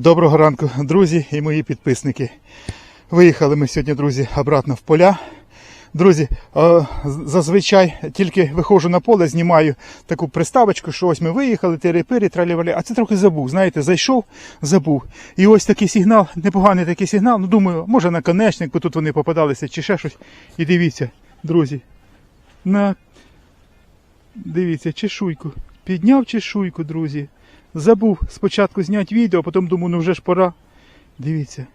Доброго ранку, друзі і мої підписники. Виїхали ми сьогодні, друзі, обратно в поля. Друзі, зазвичай тільки виходжу на поле, знімаю таку приставочку, що ось ми виїхали, тири-пири, тралі А це трохи забув. Знаєте, зайшов, забув. І ось такий сигнал, непоганий такий сигнал. Ну, думаю, може наконечник, бо тут вони попадалися чи ще щось. І дивіться, друзі, на дивіться, чешуйку. Підняв чешуйку, друзі. Забув спочатку зняти відео, а потім думаю, ну вже ж пора. Дивіться.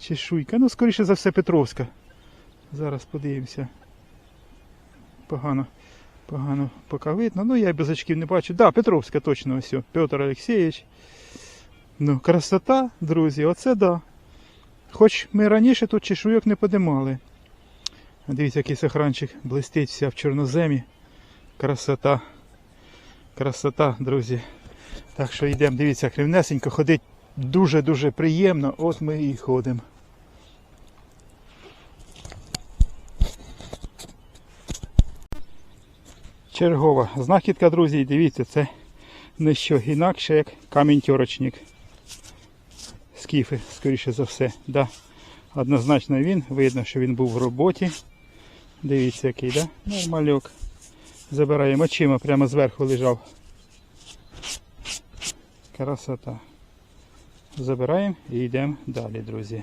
Чешуйка. Ну, скоріше за все, Петровська. Зараз подивимося. Погано. Погано поки видно. Ну, я й без очків не бачу. Да, Петровська точно ось. Петр Олексійович. Ну, красота, друзі, оце да. Хоч ми раніше тут чешуйок не подимали. Дивіться, який сохранчик блистить вся в чорноземі. Красота. Красота, друзі. Так що йдемо, дивіться, кривнесенько ходить дуже-дуже приємно. От ми і ходимо. Чергова знахідка, друзі, дивіться, це не що інакше, як камінь-тьорочник. Скіфи, скоріше за все. Да. Однозначно він, видно, що він був в роботі. Дивіться, який, да? Нормальок. Забираємо очима, прямо зверху лежав. Красота. Забираємо і йдемо далі, друзі.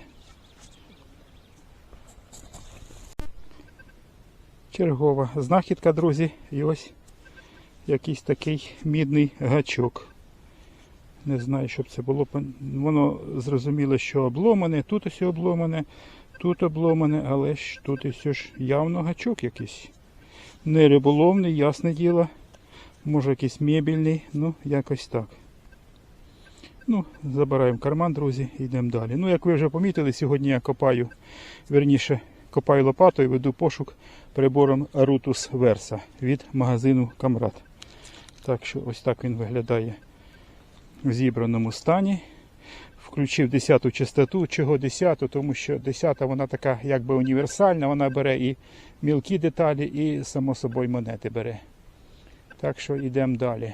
Чергова знахідка, друзі, і ось якийсь такий мідний гачок. Не знаю, щоб це було. Воно зрозуміло, що обломане, тут ось обломане, тут обломане, але ж тут ось ж явно гачок якийсь. Не риболовний, ясне діло. Може якийсь мебільний, ну якось так. Ну, забираємо карман, друзі, і йдемо далі. Ну, як ви вже помітили, сьогодні я копаю, верніше, копаю лопатою, веду пошук прибором Rutus Versa від магазину Камрад. Так що ось так він виглядає в зібраному стані. Включив 10-ту частоту. Чого 10-ту? Тому що 10-та вона така якби універсальна, вона бере і мілкі деталі, і само собою монети бере. Так що йдемо далі.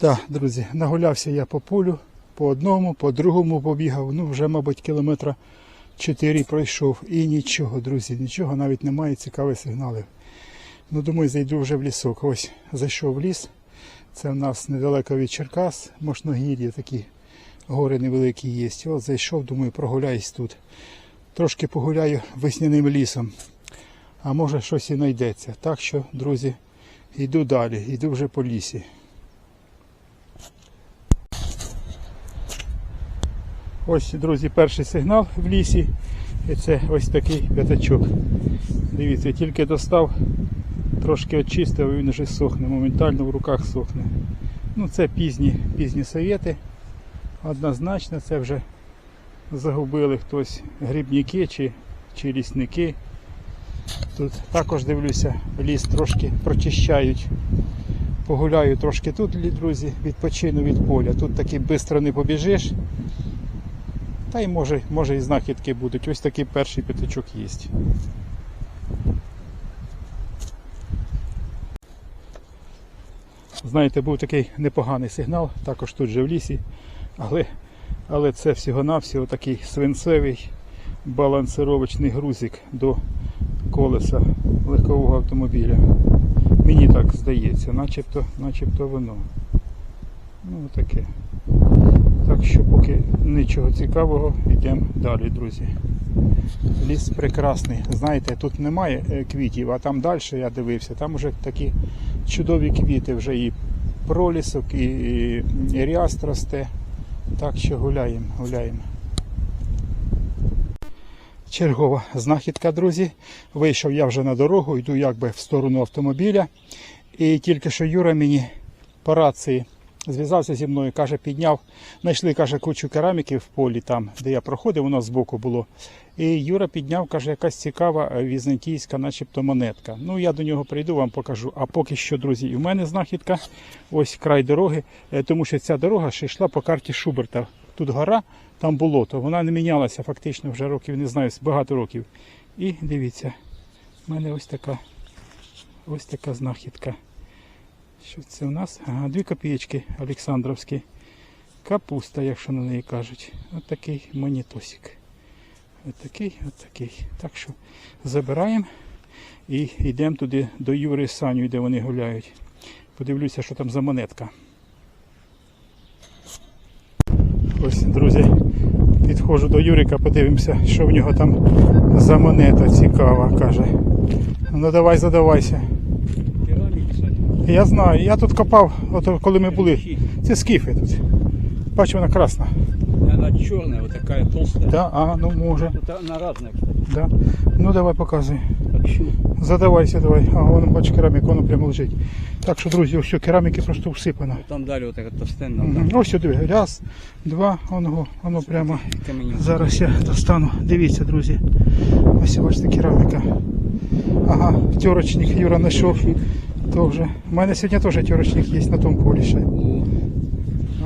Так, друзі, нагулявся я по полю, по одному, по другому побігав. Ну, вже, мабуть, кілометра 4 пройшов. І нічого, друзі, нічого, навіть немає цікавих сигналів. Ну, думаю, зайду вже в лісок. Ось зайшов в ліс. Це в нас недалеко від Черкас, Мошногір'я, такі гори невеликі є. От зайшов, думаю, прогуляюсь тут. Трошки погуляю весняним лісом. А може щось і знайдеться. Так що, друзі, йду далі, йду вже по лісі. Ось, друзі, перший сигнал в лісі. І це ось такий п'ятачок. Дивіться, тільки достав, трошки очистив, і він вже сохне, моментально в руках сохне. Ну це пізні, пізні совєти. Однозначно це вже загубили хтось грибники чи, чи лісники. Тут також дивлюся, ліс трошки прочищають. Погуляю трошки тут, друзі, відпочину від поля. Тут таки швидко не побіжиш. Та й може, може і знахідки будуть. Ось такий перший п'ятачок є. Знаєте, був такий непоганий сигнал, також тут же в лісі, але, але це всього-навсього такий свинцевий балансировочний грузик до колеса легкового автомобіля. Мені так здається, начебто, начебто воно. Ну таке. Так що поки нічого цікавого, йдемо далі, друзі. Ліс прекрасний. Знаєте, тут немає е, квітів, а там далі я дивився, там вже такі чудові квіти, вже і пролісок, і, і, і ряст росте. Так що гуляємо, гуляємо. Чергова знахідка, друзі. Вийшов я вже на дорогу, йду якби в сторону автомобіля. І тільки що Юра мені по рації. Зв'язався зі мною, каже, підняв, знайшли, каже, кучу кераміки в полі, там, де я проходив, воно збоку було. І Юра підняв, каже, якась цікава е, візантійська, начебто монетка. Ну, я до нього прийду, вам покажу. А поки що, друзі, в мене знахідка, ось край дороги, е, тому що ця дорога ще йшла по карті Шуберта. Тут гора, там болото. Вона не мінялася фактично вже років, не знаю, багато років. І дивіться, в мене ось така, ось така знахідка. Що це у нас? Ага, дві копієчки Олександровські. Капуста, якщо на неї кажуть. Ось такий монітосик. Такий, ось такий. Так що забираємо і йдемо туди до Юри з Саню, де вони гуляють. Подивлюся, що там за монетка. Ось, друзі, підходжу до Юрика, подивимося, що в нього там за монета цікава, каже. Ну давай задавайся. Я знаю, я тут копав, от коли ми були. Це скіфи тут. Бачу, вона красна. Она черная, вот такая толстая. Да? А, ну може. Тут она разная, кстати. Да. Ну давай показуй. Задавайся, давай. А воно бач кераміка, воно прямо лежить. Так що, друзі, ось кераміки просто всипано. там далі вот товстенна. Ось сюди. Раз, два, воно, воно прямо. Зараз я достану. Дивіться, друзі. Ось бачите, кераміка. Ага, тьорочник Юра знайшов. Тоже. У мене сьогодні теж тьорочник є на тому полі ще. О,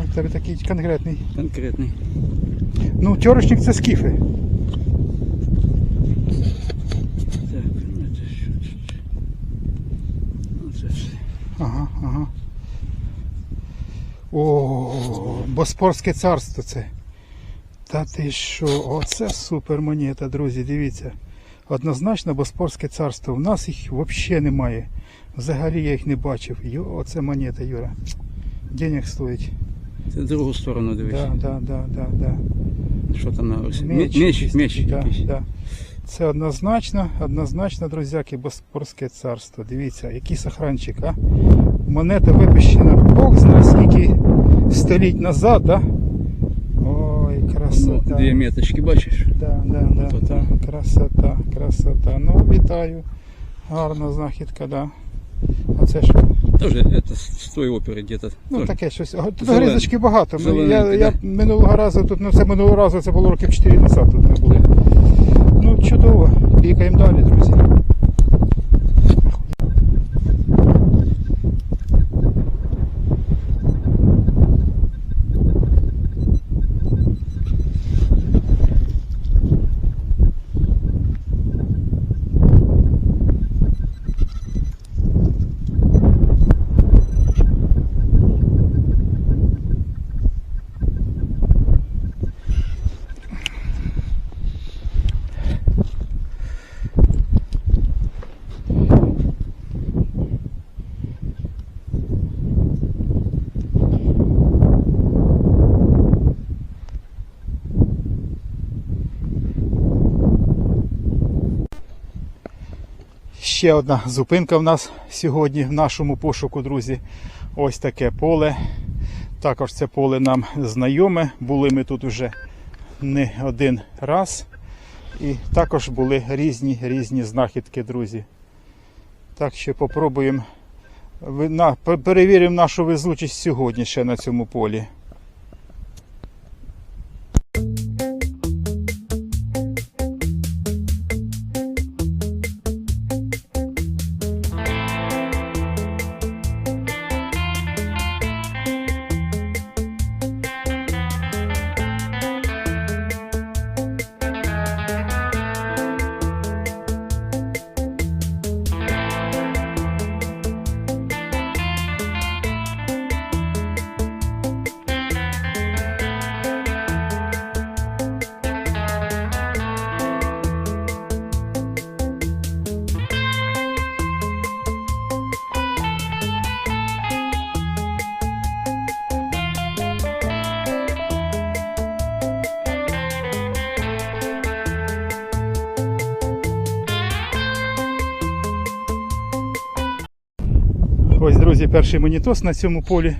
А тебе такий конкретний. конкретний. Ну, тьорочник це скіфи. Ага, ага. О, Боспорське царство це. Та ти що, оце супер монета, друзі, дивіться. Однозначно Боспорське царство. У нас їх взагалі немає. Взагалі я їх не бачив. Йо, оце монета, Юра. Денег стоїть. Це в другу сторону. Да, да, да, да, да. Що там на? Меч, Меч, меч, да, якийсь. да. Це однозначно, однозначно, друзяки, Боспорське царство. Дивіться, який сохранчик, а? Монета випущена Бог знає скільки століть назад, да? Ой, Ну, красота. Дві меточки, бачиш? Да, да, да, да. Красота, красота. Ну, вітаю. Гарна знахідка, да. А це що? Тоже это з тої опери где-то. Ну Тоже. таке щось. А, Тут Зелен- грізочки багато. Ми- Зелененьке, Я, я да? минулого разу тут, ну це минулого разу, це було років 4 назад тут не було. Ну, чудово. Пікаємо далі, друзі. Ще одна зупинка в нас сьогодні в нашому пошуку, друзі. Ось таке поле. Також це поле нам знайоме. Були ми тут вже не один раз. І також були різні різні знахідки, друзі. Так що попробуємо перевіримо нашу везучість сьогодні ще на цьому полі. Друзі, перший монітос на цьому полі.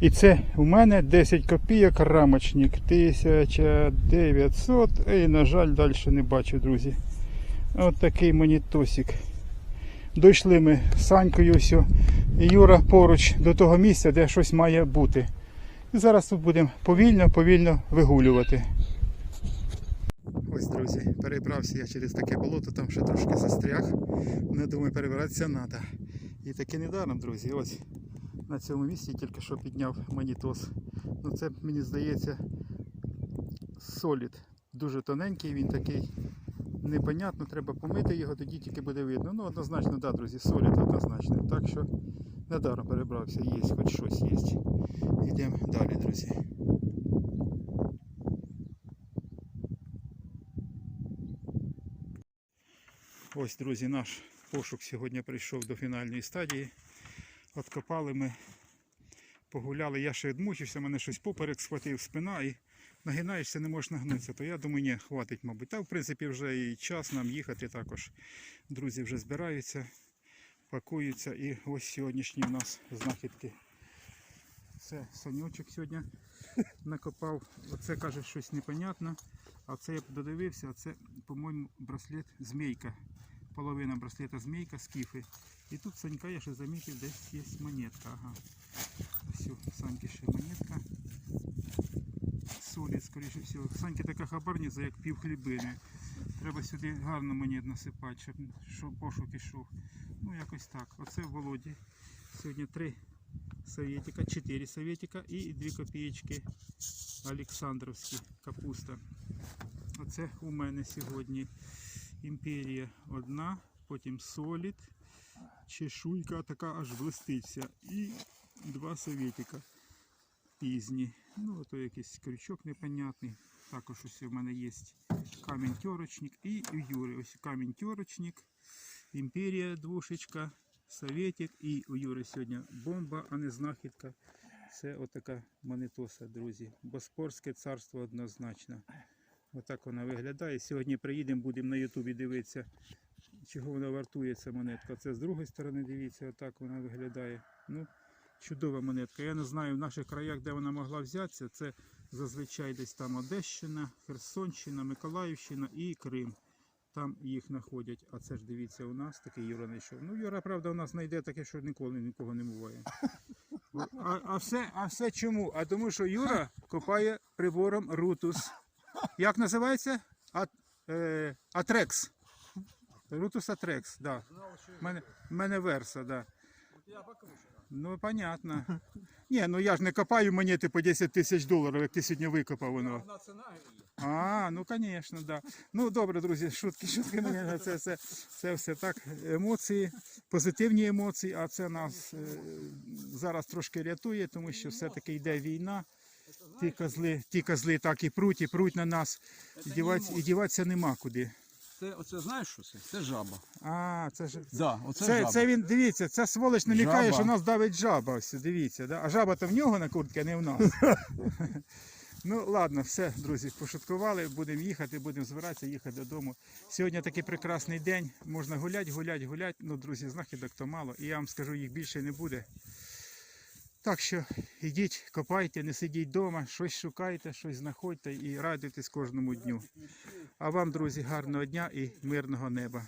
І це у мене 10 копійок рамочник 1900. І, на жаль, далі не бачу, друзі. От такий монітосик. Дійшли ми з Санькою все. Юра поруч до того місця, де щось має бути. І зараз тут будемо повільно, повільно вигулювати. Ось, друзі, перебрався я через таке болото, там ще трошки застряг. Не думаю, перебиратися треба. І таки недаром, друзі. Ось на цьому місці тільки що підняв монітос. Ну це мені здається солід. Дуже тоненький, він такий непонятно, треба помити його, тоді тільки буде видно. Ну, однозначно, так, да, друзі, солід однозначно. Так що недаром перебрався, є, хоч щось є. Йдемо далі, друзі. Ось, друзі, наш пошук сьогодні прийшов до фінальної стадії. Откопали ми, погуляли. Я ще відмучився, мене щось поперек схватив спина і нагинаєшся, не можеш нагнутися. То я думаю, ні, хватить, мабуть. Та в принципі вже і час нам їхати також. Друзі вже збираються, пакуються. І ось сьогоднішні в нас знахідки. Це санючок сьогодні накопав. Оце каже щось непонятне. А це я додивився, а це, по-моєму, браслет змійка. Половина браслета змійка з кіфи. І тут Санька я ще замітив, десь є монетка. Ага. У Саньки ще монетка. Солі, скоріше всього. Саньки така хабарниця, як пів хлібини. Треба сюди гарно монет насипати, щоб, щоб пошук ішов. Ну якось так. Оце в Володі. Сьогодні три советика, чотири советика і дві копієчки Олександровські капуста. Оце у мене сьогодні імперія одна, потім солід, чешуйка така аж блиститься. І два советика пізні. Ну, ото якийсь крючок непонятний. Також ось у мене є камінь терочник і у. Ось камінь терочник, імперія двушечка, советик і у Юри сьогодні бомба, а не знахідка. Це отака монетоса, друзі. Боспорське царство однозначно. Отак вона виглядає. Сьогодні приїдемо, будемо на Ютубі дивитися, чого вона вартує ця монетка. Це з другої сторони дивіться, отак вона виглядає. Ну, чудова монетка. Я не знаю в наших краях, де вона могла взятися. Це зазвичай десь там Одещина, Херсонщина, Миколаївщина і Крим. Там їх знаходять. А це ж дивіться, у нас такий Юра знайшов. Ну, Юра, правда, у нас знайде таке, що ніколи нікого не буває. А, а, все, а все чому? А тому що Юра копає прибором Рутус. Як називається? А, е, Атрекс. Рутус Атрекс, да. Мене, мене верса, да. Ну, понятно. Ні, ну я ж не копаю монети по 10 тисяч доларів, як ти сьогодні викопав воно. А, ну звісно, да. Ну добре, друзі, шутки, шутки. ну, Це, це, це все так. Емоції, позитивні емоції, а це нас е, зараз трошки рятує, тому що все-таки йде війна. Ті козли, ті козли так і пруть, і пруть на нас. І діватися, і діватися нема куди. Це, оце знаєш що це? Це жаба. А, це ж. Да, оце Це, жаба. це він, дивіться, ця сволоч намікає, Жаба. що нас давить жаба. Ось, дивіться, да? а жаба то в нього на куртці, а не в нас. ну ладно, все, друзі, пошуткували, будемо їхати, будемо збиратися, їхати додому. Сьогодні такий прекрасний день, можна гуляти, гуляти, гуляти. Ну, друзі, знахідок то мало. І я вам скажу, їх більше не буде. Так що йдіть, копайте, не сидіть вдома, щось шукайте, щось знаходьте і радуйтесь кожному дню. А вам, друзі, гарного дня і мирного неба.